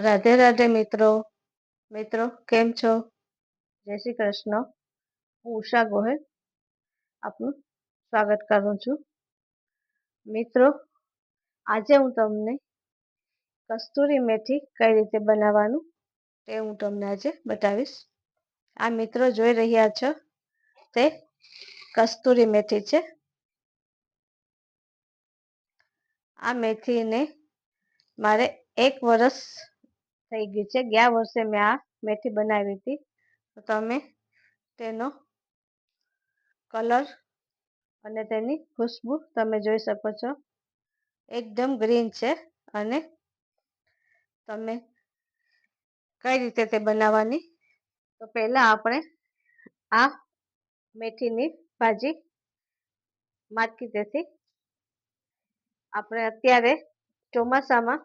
રાધે રાધે મિત્રો. મિત્રો, કેમ છો? જય શ્રી કૃષ્ણ. હું ઉષા ગોહેલ આપનું સ્વાગત કરું છું. મિત્રો, આજે હું તમને કસ્તુરી મેથી કઈ રીતે બનાવવાનું તે હું તમને આજે બતાવીશ. આ મિત્રો જોઈ રહ્યા છો તે કસ્તુરી મેથી છે. આ મેથીને મારે એક વર્ષ થઈ ગયું છે. ગયા વર્ષે મેં આ મેથી બનાવી હતી. તો તમે તેનો કલર અને તેની ખુશ્બુ તમે જોઈ શકો છો. એકદમ ગ્રીન છે અને તમે કઈ રીતે તે બનાવવાની? તો પહેલાં આપણે આ મેથીની ભાજી માર્કેટેથી આપણે અત્યારે ચોમાસામાં